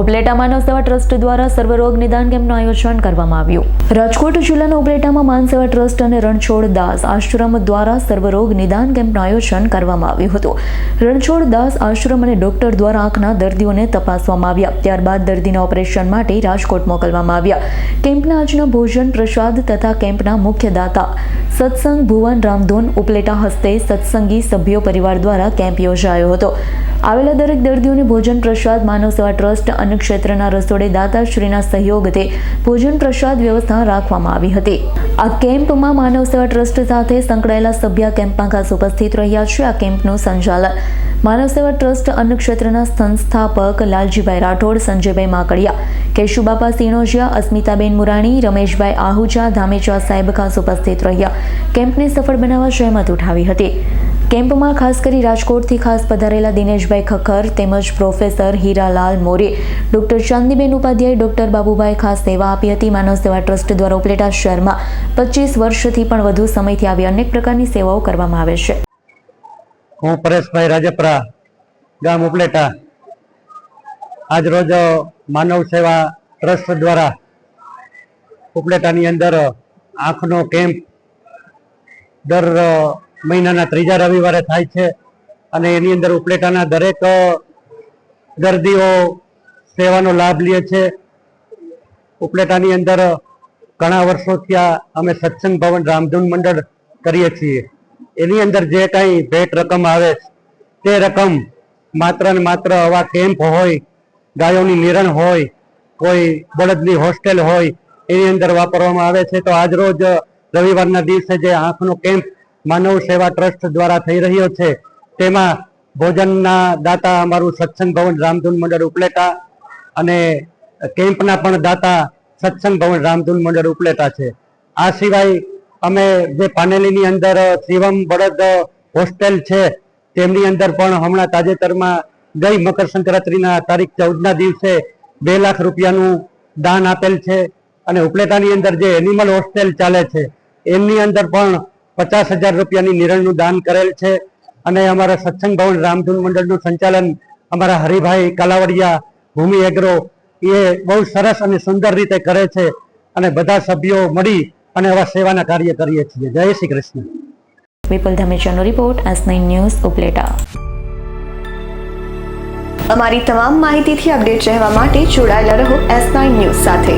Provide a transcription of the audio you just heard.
ઉપલેટા માનવ trust દ્વારા સર્વરોગ નિદાન કેમ્પનું આયોજન કરવામાં આવ્યું. રાજકોટ જિલ્લાના ઉપલેટામાં માન સેવા ટ્રસ્ટ અને રણછોડ દાસ આશ્રમ દ્વારા સર્વરોગ નિદાન કેમ્પનું આયોજન કરવામાં આવ્યું હતું. રણછોડ દાસ આશ્રમ અને ડોક્ટર દ્વારા આંખના દર્દીઓને તપાસવામાં આવ્યા. ત્યારબાદ દર્દીના ઓપરેશન માટે રાજકોટ મોકલવામાં આવ્યા. કેમ્પના આજના ભોજન પ્રસાદ તથા કેમ્પના મુખ્ય દાતા સત્સંગ ભુવન રામધૂન ઉપલેટા હસ્તે સત્સંગી સભ્યો પરિવાર દ્વારા કેમ્પ યોજાયો હતો. આવેલા દરેક દર્દીઓને ભોજન પ્રસાદ, માનવ સેવા ટ્રસ્ટ અન્ન ક્ષેત્રના રસોડે દાતાશ્રીના સહયોગથી ભોજન પ્રસાદ વ્યવસ્થા રાખવામાં આવી હતી. આ કેમ્પમાં માનવ સેવા ટ્રસ્ટ સાથે સંકળાયેલા સભ્ય કેમ્પમાં ખાસ ઉપસ્થિત રહ્યા છે. આ કેમ્પનું સંચાલન માનવ સેવા ટ્રસ્ટ અન્ન ક્ષેત્રના સંસ્થાપક લાલજીભાઈ રાઠોડ, સંજયભાઈ માકડિયા, કેશુબાપા સિણોજિયા, અસ્મિતાબેન મુરાણી, રમેશભાઈ આહુજા, ધામેચા સાહેબ ખાસ ઉપસ્થિત રહ્યા. કેમ્પને સફળ બનાવવા સહેમત ઉઠાવી હતી. કેમ્પમાં ખાસ કરી રાજકોટથી ખાસ પધારેલા દિનેશભાઈ ખખર તેમજ professor Hiralal More, doctor Chandiben Upadhyay, doctor Babubhai ખાસ સેવા આપી હતી. માનવ સેવા ટ્રસ્ટ દ્વારા ઉપલેટા શહેરમાં પચીસ વર્ષથી પણ વધુ સમયથી આવી અનેક પ્રકારની સેવાઓ કરવામાં આવે છે. હું પરેશભાઈ રાજપરા, ગામ ઉપલેટા. આજ રોજ માનવ સેવા ટ્રસ્ટ દ્વારા ઉપલેટાની અંદર આંખનો કેમ્પ દર મહિનાના ત્રીજા રવિવારે થાય છે અને એની અંદર ઉપલેટાના દરેક દર્દીઓ સેવાનો લાભ લે છે. ઉપલેટાની અંદર ઘણા વર્ષોથી થયા અમે સત્સંગ ભવન રામધૂન મંડળ કરીએ છીએ. એની અંદર જે કાંઈ ભેટ રકમ આવે, તે રકમ માત્ર ને માત્ર આવા કેમ્પ હોય, ગાયોની નિરણ હોય, કોઈ બળદની હોસ્ટેલ હોય, એની અંદર વાપરવામાં આવે છે. તો આજ રોજ રવિવારના દિવસે જે આંખનો કેમ્પ માનવ સેવા ટ્રસ્ટ દ્વારા થઈ રહ્યો છે, તેમાં ભોજનના દાતા અમારું સત્સંગ ભવન રામધૂન મંડળ ઉપલેટા અને કેમ્પના પણ દાતા સત્સંગ ભવન રામધૂન મંડળ ઉપલેટા છે. આ સિવાય અમે જે પાનેલીની અંદર શિવમ બળદ હોસ્ટેલ છે, તેમની અંદર પણ હમણાં તાજેતરમાં ગઈ મકર સંક્રાંતિના તારીખ ચૌદના દિવસે બે લાખ રૂપિયાનું દાન આપેલ છે અને ઉપલેટાની અંદર જે એનિમલ હોસ્ટેલ ચાલે છે, એમની અંદર પણ પચાસ હજાર રૂપિયાની નિરણનું દાન કરેલ છે અને અમારા સત્સંગ ભવન રામધૂન મંડળનું સંચાલન અમારા હરિભાઈ કાલાવડિયા, ભૂમિ એગ્રો, એ બહુ સરસ અને સુંદર રીતે કરે છે અને બધા સભ્યો મળી અને આવા સેવાના કાર્ય કરીએ છીએ. જય Shri Krishna. Vipul ધમેચાનો report S nine news Upleta. અમારી તમામ માહિતીથી અપડેટ રહેવા માટે જોડાયેલા રહો એસ નાઇન ન્યૂઝ સાથે.